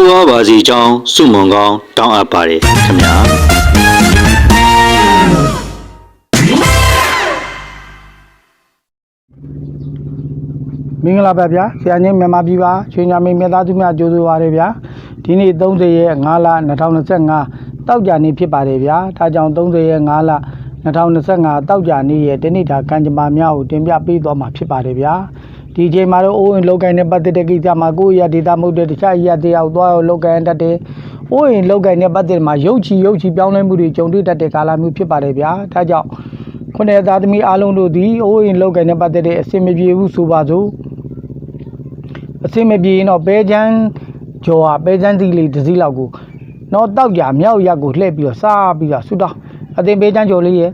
တိုးဝါပါစီကြောင်းစုမုံကောင်းတောင်းအပ်ပါတယ်ခင်ဗျာမင်္ဂလာပါဗျာဆရာကြီးမြန်မာပြည်ပါချွေညာမင်းမြတ်သားသူများကြိုးဆိုပါရဗျာဒီနေ့30ရက်5လ2025တောက်ကြနေ့ဖြစ်ပါတယ်ဗျာဒါကြောင့်30ရက်5လ2025တောက်ကြနေ့ရဲ့တနေ့တာကံကြမ္မာများကိုတင်ပြပေးသွားမှာဖြစ်ပါတယ်ဗျာ ဒီချိန်မှာတော့အိုးရင်လောက်ကိုင်းနဲ့ပတ်သက်တဲ့ကိစ္စမှာကိုယ့်ရဒေတာမဟုတ်တဲ့တခြားရတယောက်သွားရောလောက်ကိုင်းတတ်တယ်အိုးရင်လောက်ကိုင်းနဲ့ပတ်သက်မှာရုပ်ချီရုပ်ချီပြောင်းလဲမှုတွေကြုံတွေ့တတ်တဲ့ကာလမျိုးဖြစ်ပါတယ်ဗျာဒါကြောင့်ခုနှစ်သားသမီးအားလုံးတို့သည်အိုးရင်လောက်ကိုင်းနဲ့ပတ်သက်တဲ့အစင်မပြေဘူးဆိုပါစို့အစင်မပြေရင်တော့ပဲချမ်းကျော်ဟာပဲချမ်းသီးလေးတစ်စီးလောက်ကိုတော့တောက်ကြမြောက်ရက်ကိုလှည့်ပြီးတော့စားပြီးတော့ဆူတောင်းအတင်ပဲချမ်းကျော်လေးရဲ့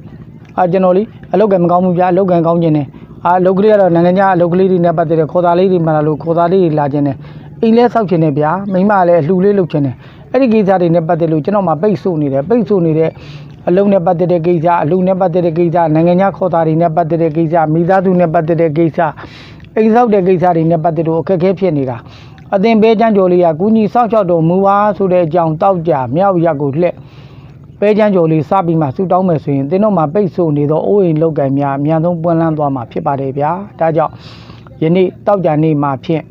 အာကျွန်တော်လေးအလုတ်ကံမကောင်းဘူးဗျာအလုတ်ကံကောင်းခြင်းနဲ့ အာအလုတ်ကလေးကတော့နိုင်ငံခြားအလုတ်ကလေးတွေနဲ့ပတ်သက်တဲ့ခေါ်သားလေးတွေမှလာလို့ခေါ်သားလေးတွေလာခြင်းနဲ့အိမ်လဲဆောက်ခြင်းနဲ့ဗျာမိမလည်းအလှူလေးလုပ်ခြင်းနဲ့အဲ့ဒီကိစ္စတွေနဲ့ပတ်သက်လို့ကျွန်တော်မှပိတ်ဆို့နေတယ်ပိတ်ဆို့နေတဲ့အလုံးနဲ့ပတ်သက်တဲ့ကိစ္စအလူနဲ့ပတ်သက်တဲ့ကိစ္စနိုင်ငံခြားခေါ်သားတွေနဲ့ပတ်သက်တဲ့ကိစ္စမိသားစုနဲ့ပတ်သက်တဲ့ကိစ္စအိမ်ဆောက်တဲ့ကိစ္စတွေနဲ့ပတ်သက်လို့အခက်အခဲဖြစ်နေတာအသင်ပဲချမ်းကျော်လေးကကူညီဆောက်ရှောက်တော်မူပါဆိုတဲ့အကြောင်းတောက်ကြမြောက်ရက်ကိုလှည့် ပဲချမ်းကျော်လေးစပြီးမှဆူတောင်းမယ်ဆိုရင်သင်တို့မှာပိတ်ဆို့နေသောအိုးအိမ်လောက်ကံများအများဆုံးပွင့်လန်းသွားမှာဖြစ်ပါတယ်ဗျာဒါကြောင့်ယနေ့တောက်ကြနေ့မှာဖြင့်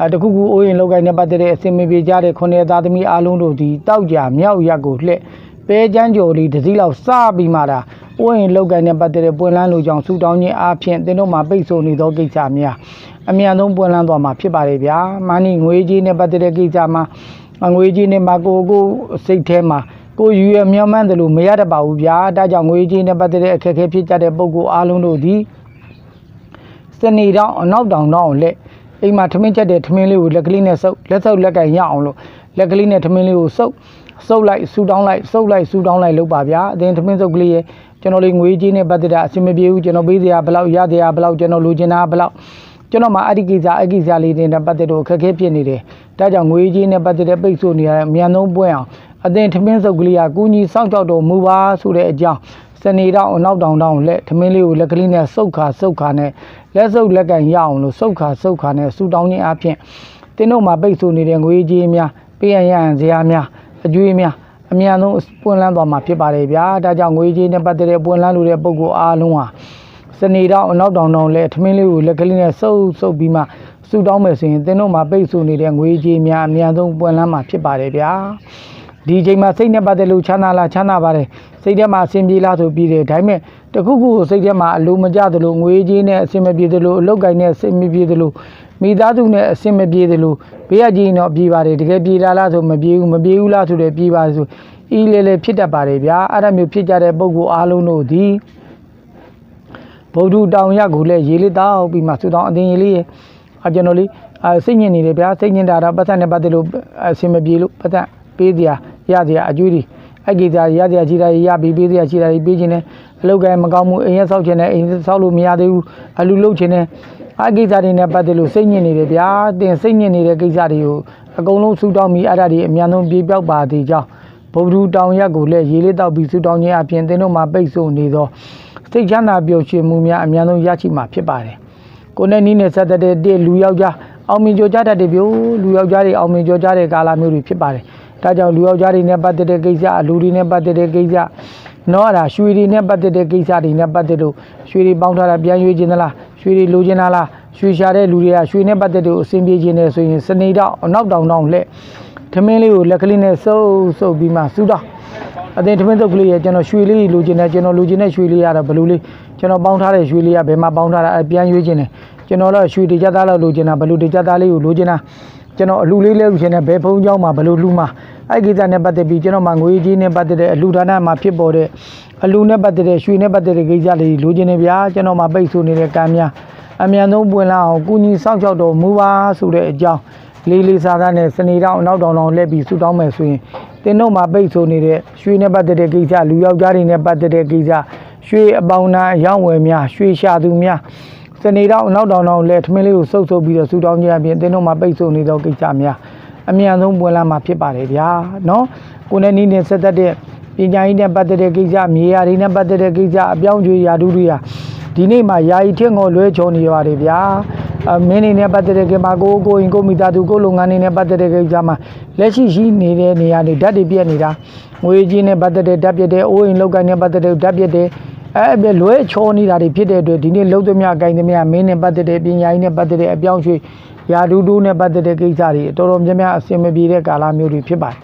အဲတခုခုအိုးအိမ်လောက်ကံနဲ့ပတ်သက်တဲ့အစင်မပြေကြတဲ့ခုနှစ်သားသမီးအားလုံးတို့ဒီတောက်ကြမြောက်ရက်ကိုလှည့်ပဲချမ်းကျော်လေးတစ်စီးလောက်စပြီးမှဒါအိုးအိမ်လောက်ကံနဲ့ပတ်သက်တဲ့ပွင့်လန်းလိုကြောင့်ဆူတောင်းခြင်းအားဖြင့်သင်တို့မှာပိတ်ဆို့နေသောကိစ္စများအမြန်ဆုံးပွင့်လန်းသွားမှာဖြစ်ပါတယ်ဗျာမနီငွေကြီးနဲ့ပတ်သက်တဲ့ကိစ္စမှာငွေကြီးနဲ့မှာကိုကိုစိတ်ထဲမှာ ကိုယူရမြောမှန်းတယ်လို့မရတတ်ပါဘူးဗျာဒါကြောင့်ငွေကြီးနဲ့ပတ်သက်တဲ့အခက်အခဲဖြစ်ကြတဲ့ပုံကိုအားလုံးတို့ဒီစနေတောင်အနောက်တောင်တောင်လက်အိမ်မှာထမင်းချက်တဲ့ထမင်းလေးကိုလက်ကလေးနဲ့စုပ်လက်စုပ်လက်ကင်ရအောင်လို့လက်ကလေးနဲ့ထမင်းလေးကိုစုပ်စုပ်လိုက်ဆူတောင်းလိုက်စုပ်လိုက်ဆူတောင်းလိုက်လုပ်ပါဗျာအရင်ထမင်းစုပ်ကလေးရဲ့ကျွန်တော်လေးငွေကြီးနဲ့ပတ်သက်တာအဆင်မပြေဘူးကျွန်တော်ပေးစရာဘယ်လောက်ရစရာဘယ်လောက်ကျွန်တော်လိုချင်တာဘယ်လောက်ကျွန်တော်မှအဲ့ဒီကိစ္စအဲ့ဒီကိစ္စလေးတွေနဲ့ပတ်သက်တော့အခက်အခဲဖြစ်နေတယ်။ဒါကြောင့်ငွေကြီးနဲ့ပတ်သက်တဲ့ပိတ်ဆို့နေရတဲ့အမြန်ဆုံးပွင့်အောင် အသင်ထမင်းစုပ်ကလေးကကူညီစောင့်ကြောက်တော်မူပါဆိုတဲ့အကြောင်းစနေတော့အနောက်တောင်တောင်လက်ထမင်းလေးကိုလက်ကလေးနဲ့စုပ်ခါစုပ်ခါနဲ့လက်စုပ်လက်ကန်ရအောင်လို့စုပ်ခါစုပ်ခါနဲ့ဆူတောင်းခြင်းအပြင်တင်းတို့မှာပိတ်ဆို့နေတဲ့ငွေကြီးများပေးရန်ရန်ဇရာများအကျွေးများအမြန်ဆုံးပွင့်လန်းသွားမှာဖြစ်ပါတယ်ဗျာဒါကြောင့်ငွေကြီးနဲ့ပတ်သက်တဲ့ပွင့်လန်းလို့တဲ့ပုံကိုအားလုံးဟာစနေတော့အနောက်တောင်တောင်လဲထမင်းလေးကိုလက်ကလေးနဲ့စုပ်စုပ်ပြီးမှဆူတောင်းမယ်ဆိုရင်သင်တို့မှာပိတ်ဆို့နေတဲ့ငွေကြေးများအများဆုံးပွင့်လန်းမှာဖြစ်ပါတယ်ဗျာ ဒီချိန်မှာစိတ်နဲ့ပတ်သက်လို့ချမ်းသာလားချမ်းသာပါတယ်စိတ်ထဲမှာအဆင်ပြေလားဆိုပြီးတယ်ဒါပေမဲ့တခုခုကိုစိတ်ထဲမှာအလိုမကျသလိုငွေကြေးနဲ့အဆင်မပြေသလိုအလုပ်ကိုင်နဲ့အဆင်မပြေသလိုမိသားစုနဲ့အဆင်မပြေသလိုဘေးကကြီးတော့ပြေးပါတယ်တကယ်ပြေးလာလားဆိုမပြေဘူးမပြေဘူးလားဆိုတော့ပြေးပါဆိုအီးလေလေဖြစ်တတ်ပါတယ်ဗျာအဲ့ဒါမျိုးဖြစ်ကြတဲ့ပုံကိုအားလုံးတို့ဒီဗုဒ္ဓတောင်ရက်ကိုလည်းရေလေးတောက်ပြီးမှဆူတောင်းအတင်းရေလေးရဲ့အကျွန်တော်လေးအဲစိတ်ညစ်နေတယ်ဗျာစိတ်ညစ်တာတော့ပတ်သက်နဲ့ပတ်သက်လို့အဆင်မပြေလို့ပတ်သက်ပေးစရာ ရစရာအကျွေးတွေအဲ့ကိစ္စရစရာကြီးတာရပြီးပေးစရာရှိတာပေးခြင်းနဲ့အလုတ်ကဲမကောင်းမှုအိမ်ရဆောက်ခြင်းနဲ့အိမ်ဆောက်လို့မရသေးဘူးအလူလုတ်ခြင်းနဲ့အဲ့ကိစ္စတွေနဲ့ပတ်သက်လို့စိတ်ညစ်နေတယ်ဗျာတင်စိတ်ညစ်နေတဲ့ကိစ္စတွေကိုအကုန်လုံးဆူတောင်းပြီးအဲ့ဒါတွေအများဆုံးပြေပြောက်ပါသေးကြောင်းဗုဒ္ဓတောင်ရက်ကိုလည်းရေလေးတောက်ပြီးဆူတောင်းခြင်းအပြင်သင်တို့မှာပိတ်ဆို့နေသောစိတ်ချမ်းသာပျော်ရွှင်မှုများအများဆုံးရရှိမှာဖြစ်ပါတယ်။ကိုယ်နဲ့နီးနဲ့ဆက်သက်တဲ့တည့်လူယောက်ျားအောင်မြင်ကြကြတတ်တဲ့ပြိုလူယောက်ျားတွေအောင်မြင်ကြကြတဲ့ကာလမျိုးတွေဖြစ်ပါတယ်။ ဒါကြောင့်လူယောက်ျားတွေနဲ့ပတ်သက်တဲ့ကိစ္စအလူတွေနဲ့ပတ်သက်တဲ့ကိစ္စနော်အဲ့ဒါရွှေတွေနဲ့ပတ်သက်တဲ့ကိစ္စတွေနဲ့ပတ်သက်လို့ရွှေတွေပေါင်းထားတာပြန်ရွေးခြင်းသလားရွှေတွေလိုချင်တာလားရွှေရှာတဲ့လူတွေကရွှေနဲ့ပတ်သက်လို့အစဉ်ပြေခြင်းနဲ့ဆိုရင်စနေတော့အနောက်တောင်တောင်လှဲ့ထမင်းလေးကိုလက်ကလေးနဲ့စုပ်စုပ်ပြီးမှစူတော့အသင်ထမင်းတုပ်ကလေးရကျွန်တော်ရွှေလေးလိုချင်တယ်ကျွန်တော်လိုချင်တဲ့ရွှေလေးရတော့ဘယ်လိုလေးကျွန်တော်ပေါင်းထားတဲ့ရွှေလေးကဘယ်မှာပေါင်းထားတာအဲပြန်ရွေးချင်တယ်ကျွန်တော်တော့ရွှေတကြသားလောက်လိုချင်တာဘယ်လိုတကြသားလေးကိုလိုချင်တာ ကျွန်တော်အလူလေးလဲလူရှင်နဲ့ဘယ်ဖုန်းကြောင်းမှာဘယ်လိုလူမှာအဲ့ကိစ္စနဲ့ပတ်သက်ပြီးကျွန်တော်မှငွေကြီးနဲ့ပတ်သက်တဲ့အလူဒါနမှာဖြစ်ပေါ်တဲ့အလူနဲ့ပတ်သက်တဲ့ရွှေနဲ့ပတ်သက်တဲ့ကိစ္စတွေလိုချင်နေဗျာကျွန်တော်မှပိတ်ဆို့နေတဲ့ကံများအမြန်ဆုံးပွင့်လာအောင်ကုညီစောင့်ရှောက်တော်မူပါဆိုတဲ့အကြောင်းလေးလေးစားစားနဲ့စနေတော့နောက်တောင်တောင်လှည့်ပြီးဆူတောင်းမယ်ဆိုရင်တင်းတို့မှာပိတ်ဆိုနေတဲ့ရွှေနဲ့ပတ်သက်တဲ့ကိစ္စလူယောက်ျားတွေနဲ့ပတ်သက်တဲ့ကိစ္စရွှေအပေါင်းသားရောင်းဝယ်များရွှေရှာသူများ စနေတော့အနောက်တောင်တောင်လှည့်ထမင်းလေးကိုစုပ်စုပ်ပြီးတော့ဆူတောင်းကြရပြင်တင်းတို့မှာပိတ်ဆိုနေသောကိစ္စများအမြန်ဆုံးပွင့်လာမှာဖြစ်ပါတယ်ဗျာနော်ကိုယ်နဲ့နီးနေဆက်သက်တဲ့ပညာရေးနဲ့ပတ်သက်တဲ့ကိစ္စမြေယာတွေနဲ့ပတ်သက်တဲ့ကိစ္စအပြောင်းအရွှေ့ရာထူးတွေဟာဒီနေ့မှာယာယီထင်းကိုလွဲချော်နေပါတယ်ဗျာအမင်းနေနဲ့ပတ်သက်တဲ့ကိမှာကိုကိုရင်ကိုမိသားစုကိုလုပ်ငန်းနေနဲ့ပတ်သက်တဲ့ကိစ္စမှာလက်ရှိရှိနေတဲ့နေရာတွေဓာတ်တွေပြက်နေတာငွေကြီးနဲ့ပတ်သက်တဲ့ဓာတ်ပြက်တဲ့အိုးရင်လောက်ကိုင်းနဲ့ပတ်သက်တဲ့ဓာတ်ပြက်တဲ့ အဲ့အပြက်လွဲချောနေတာတွေဖြစ်တဲ့အတွက်ဒီနေ့လုံးသမျှကိုင်းသမျှမင်းနဲ့ပတ်သက်တဲ့ပညာရေးနဲ့ပတ်သက်တဲ့အပြောင်းအရွှေ့ယာဒူးဒူးနဲ့ပတ်သက်တဲ့ကိစ္စတွေတော်တော်များများအဆင်မပြေတဲ့ကာလမျိုးတွေဖြစ်ပါတယ်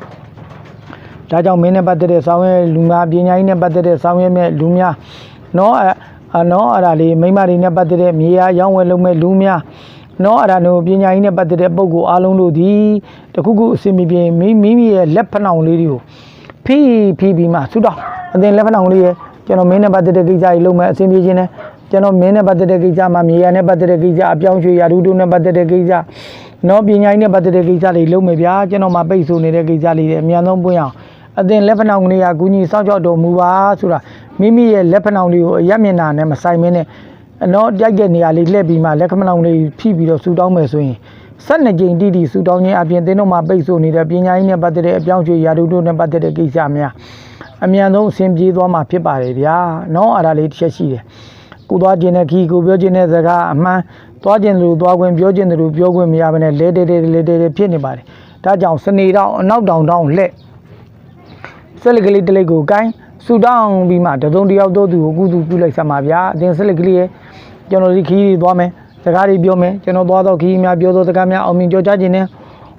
ဒါကြောင့်မင်းနဲ့ပတ်သက်တဲ့ဆောင်းရဲလူများပညာရေးနဲ့ပတ်သက်တဲ့ဆောင်းရဲမဲ့လူများနော်အဲအနော်အဲ့ဒါလေးမိမတွေနဲ့ပတ်သက်တဲ့မြေယာရောင်းဝယ်လုပ်မဲ့လူများနော်အဲ့ဒါမျိုးပညာရေးနဲ့ပတ်သက်တဲ့ပုံကိုအားလုံးတို့ဒီတခုခုအစီအမပြေမိမိမိရဲ့လက်ဖဏောင်လေးတွေကိုဖိဖိပြီးမှဆူတော့အသင်လက်ဖဏောင်လေးရဲ့ ကျွန်တော်မင်းနဲ့ပတ်သက်တဲ့ကိစ္စကြီးလုပ်မဲ့အစီအမပြေခြင်းနဲ့ကျွန်တော်မင်းနဲ့ပတ်သက်တဲ့ကိစ္စမှာမြေယာနဲ့ပတ်သက်တဲ့ကိစ္စအပြောင်းရွှေ့ရာထူးတို့နဲ့ပတ်သက်တဲ့ကိစ္စနော်ပညာရေးနဲ့ပတ်သက်တဲ့ကိစ္စတွေလုပ်မယ်ဗျာကျွန်တော်မှာပိတ်ဆို့နေတဲ့ကိစ္စလေးတွေအများဆုံးပွင့်အောင်အသင်လက်ဖဏောင်ကလေးကကူညီစောင့်ရှောက်တော်မူပါဆိုတာမိမိရဲ့လက်ဖဏောင်လေးကိုအရက်မျက်နှာနဲ့မဆိုင်မင်းနဲ့အတော့တိုက်တဲ့နေရာလေးလှည့်ပြီးမှလက်ဖဏောင်လေးဖြည့်ပြီးတော့ဆူတောင်းမယ်ဆိုရင်ဆက်နှစ်ကြိမ်တိတိဆူတောင်းခြင်းအပြင်သင်တို့မှာပိတ်ဆို့နေတဲ့ပညာရေးနဲ့ပတ်သက်တဲ့အပြောင်းရွှေ့ရာထူးတို့နဲ့ပတ်သက်တဲ့ကိစ္စများ အမြန်ဆုံးအဆင်ပြေသွားမှာဖြစ်ပါတယ်ဗျာနော်အဲ့ဒါလေးတစ်ချက်ရှိတယ်ကိုသွားခြင်းတဲ့ခီကိုပြောခြင်းတဲ့စကားအမှန်သွားခြင်းလူသွားခွင့်ပြောခြင်းလူပြောခွင့်မရဘဲနဲ့လဲတဲတဲလဲတဲတဲဖြစ်နေပါတယ်ဒါကြောင့်စနေတော့အနောက်တောင်တောင်လက်ဆက်လက်ကလေးတစ်လိပ်ကိုကိုင်းဆူတောင်းပြီးမှတစုံတယောက်တော့သူကိုကုသပြုလိုက်ဆက်ပါဗျာအတင်းဆက်လက်ကလေးရဲ့ကျွန်တော်ဒီခီးတွေသွားမယ်စကားတွေပြောမယ်ကျွန်တော်သွားတော့ခီးများပြောသောစကားများအောင်မြင်ကြောကြားခြင်းနဲ့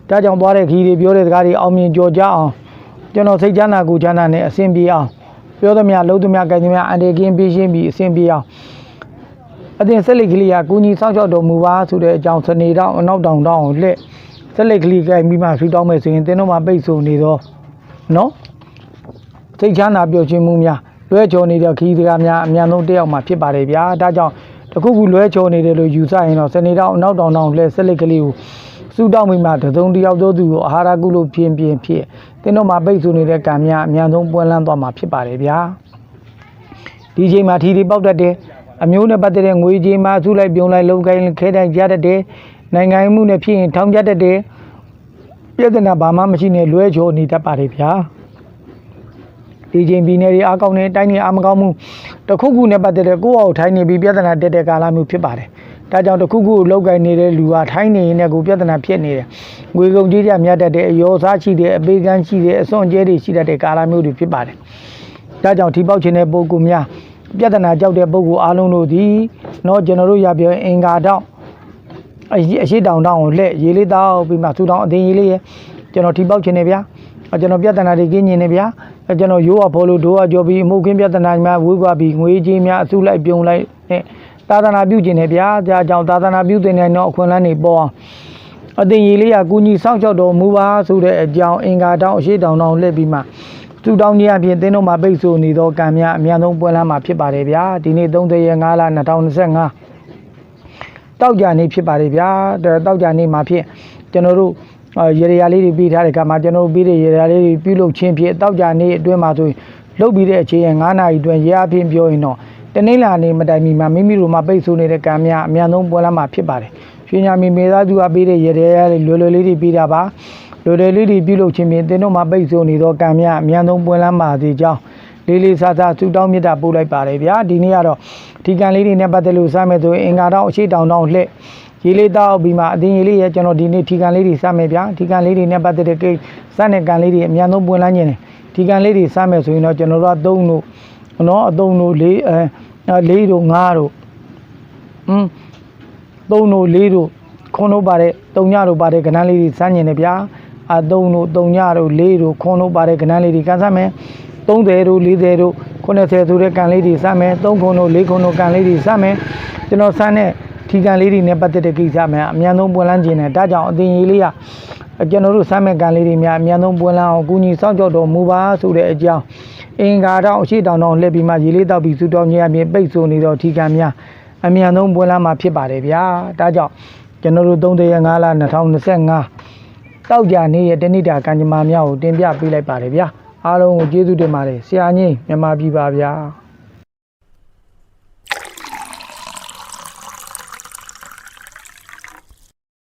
ဒါကြောင့်သွားတဲ့ခီးတွေပြောတဲ့စကားတွေအောင်မြင်ကြောကြားအောင် ကျွန်တော်စိတ်ချမ်းသာကိုယ်ချမ်းသာနဲ့အဆင်ပြေအောင်ပြောသမျှလုံးသမျှကြိုင်သမျှအန်တေကင်းပေးရှင်းပြီးအဆင်ပြေအောင်အတင်ဆက်လက်ကလေးကကိုကြီးစောင့်ရှောက်တော်မူပါဆိုတဲ့အကြောင်းစနေတော့အနောက်တောင်တောင်လှည့်ဆက်လက်ကလေးကြိုင်ပြီးမှဆူတောင်းမယ်ဆိုရင်တင်းတို့မှာပိတ်ဆိုနေတော့နော်စိတ်ချမ်းသာပျော်ရွှင်မှုများလွဲချော်နေတဲ့ခီးစကားများအမြန်ဆုံးတက်ရောက်မှာဖြစ်ပါတယ်ဗျာဒါကြောင့်တခုခုလွဲချော်နေတယ်လို့ယူဆရင်တော့စနေတော့အနောက်တောင်တောင်လှဲဆက်လက်ကလေးကိုစူတောင်းပြီးမှတစုံတစ်ယောက်သောသူကိုအာဟာရကုလို့ပြင်းပြင်းဖြစ် တင်းတော့မှပိတ်ဆိုနေတဲ့ကံများအမြန်ဆုံးပွင့်လန်းသွားမှာဖြစ်ပါတယ်ဗျာဒီချိန်မှာထီတွေပေါက်တတ်တယ်အမျိုးနဲ့ပတ်သက်တဲ့ငွေကြေးမှာစုလိုက်ပြုံလိုက်လုံကိုင်းခဲတိုင်းကြတတ်တယ်နိုင်ငံရေးမှုနဲ့ဖြစ်ရင်ထောင်ကြတတ်တယ်ပြဿနာဘာမှမရှိနဲ့လွဲချော်နေတတ်ပါတယ်ဗျာဒီချိန်ပြည်နယ်တွေအားကောင်းနေတိုင်းတွေအားမကောင်းမှုတစ်ခုခုနဲ့ပတ်သက်တဲ့ကိုယ့်အောက်ထိုင်းနေပြီးပြဿနာတက်တဲ့ကာလမျိုးဖြစ်ပါတယ်။ ဒါကြောင့်တစ်ခုခုကိုလောက်ကင်နေတဲ့လူဟာထိုင်းနေရင်လည်းကိုပြဿနာဖြစ်နေတယ်။ငွေကုန်ကြီးကြမြတ်တတ်တဲ့အယောစားရှိတဲ့အပေးကမ်းရှိတဲ့အစွန့်အကျဲတွေရှိတတ်တဲ့ကာလမျိုးတွေဖြစ်ပါတယ်။ဒါကြောင့်ဒီပေါက်ခြင်းတဲ့ပုဂ္ဂိုလ်များပြဿနာကြောက်တဲ့ပုဂ္ဂိုလ်အားလုံးတို့သည်တော့ကျွန်တော်တို့ရပြောအင်္ဂါတော့အရှိအရှိတောင်တောင်ကိုလှည့်ရေးလေးတောက်ပြီးမှသူတောင်အသိရေးလေးရဲ့ကျွန်တော်ဒီပေါက်ခြင်းနေဗျာအကျွန်တော်ပြဿနာတွေကင်းညင်နေဗျာအကျွန်တော်ရိုးဝဖော်လို့ဒိုးဝကြော်ပြီးအမှုခင်းပြဿနာများဝေးကွာပြီးငွေကြီးများအစုလိုက်ပြုံလိုက်နဲ့ သာသနာပြုကျင်နေဗျာဒါကြောင့်သာသနာပြုတင်တဲ့တော့အခွင့်အလမ်းတွေပေါ်အောင်အတင်ကြီးလေးကကုညီစောင့်ရှောက်တော်မူပါဆိုတဲ့အကြောင်းအင်္ဂါတောင်းအရှိတောင်တောင်လှည့်ပြီးမှသူတောင်းကြီးအပြင်သင်းတို့မှာပိတ်ဆို့နေသောကံများအများဆုံးပွဲလမ်းမှာဖြစ်ပါတယ်ဗျာဒီနေ့30ရက်5လ2025တောက်ကြနေဖြစ်ပါတယ်ဗျာဒါတောက်ကြနေမှာဖြစ်ကျွန်တော်တို့အာရေရရာလေးတွေပြီးထားတဲ့ကမှာကျွန်တော်တို့ပြီးတဲ့ရေရရာလေးတွေပြုလုပ်ခြင်းဖြစ်တောက်ကြနေအတွင်းမှာဆိုရင်လုတ်ပြီးတဲ့အချိန်ရဲ့9နာရီအတွင်းရေအဖြစ်ပြောရင်တော့ တနေ့လာနေမတိုင်မီမှာမိမိတို့မှာပိတ်ဆို့နေတဲ့ကံများအများဆုံးပွဲလမ်းမှာဖြစ်ပါတယ်ရွှေညာမီမေသားသူကပြီးတဲ့ရေရရာလေးလွယ်လွယ်လေးတွေပြီးတာပါလွယ်လွယ်လေးတွေပြုလုပ်ခြင်းဖြင့်တင်းတို့မှာပိတ်ဆို့နေသောကံများအများဆုံးပွဲလမ်းပါသေးကြောင်းလေးလေးစားစားသူတောင်းမြတ်တာပို့လိုက်ပါတယ်ဗျာဒီနေ့ကတော့ဒီကံလေးတွေနဲ့ပတ်သက်လို့စမယ်ဆိုရင်အင်္ဂါတော့အရှိတောင်တောင်လှည့်ရေးလေးတောက်ပြီးမှအတင်းရေးလေးရဲ့ကျွန်တော်ဒီနေ့ဒီကံလေးတွေစမယ်ဗျာဒီကံလေးတွေနဲ့ပတ်သက်တဲ့ကိစတဲ့ကံလေးတွေအများဆုံးပွင့်လန်းခြင်းတယ်ဒီကံလေးတွေစမယ်ဆိုရင်တော့ကျွန်တော်တို့ကသုံးတို့ နော်အသုံးတို့လေးအဲလေးတို့ငါးတို့อืมသုံးတို့လေးတို့ခွန်းတို့ပါတဲ့တုံညတို့ပါတဲ့ကဏ္ဍလေးတွေစမ်းကျင်တယ်ဗျာအ3တို့3ညတို့4တို့ခွန်တို့ပါတဲ့ကဏ္ဍလေးတွေကန်းစားမယ်30တို့40တို့90ဆိုတဲ့ကန်လေးတွေစမယ်3ခွန်တို့4ခွန်တို့ကန်လေးတွေစမယ်ကျွန်တော်စမ်းတဲ့ထီကန်လေးတွေနဲ့ပတ်သက်တဲ့ကိစ္စများအများဆုံးပွင့်လန်းခြင်းနဲ့ဒါကြောင့်အသင်ကြီးလေးကကျွန်တော်တို့စမ်းမဲ့ကန်လေးတွေများအများဆုံးပွင့်လန်းအောင်ကုညီစောင့်ကြောက်တော်မူပါဆိုတဲ့အကြောင်း အင်္ဂါတောင်အရှိတောင်တောင်လှည့်ပြီးမှရေလေးတောက်ပြီးစူတောင်းခြင်းအပြင်ပိတ်ဆိုနေတော့ထီကန်များအမြန်ဆုံးပွင့်လန်းမှာဖြစ်ပါတယ်ဗျာဒါကြောင့်ကျွန်တော်တို့3ရက်5လ2025တောက်ကြနေရဲ့တဏိတာကံကြမ္မာများကိုတင်ပြပေးလိုက်ပါတယ်ဗျာအားလုံးကိုကျေးဇူးတင်ပါတယ်ဆရာကြီးမြန်မာပြည်ပါဗျာ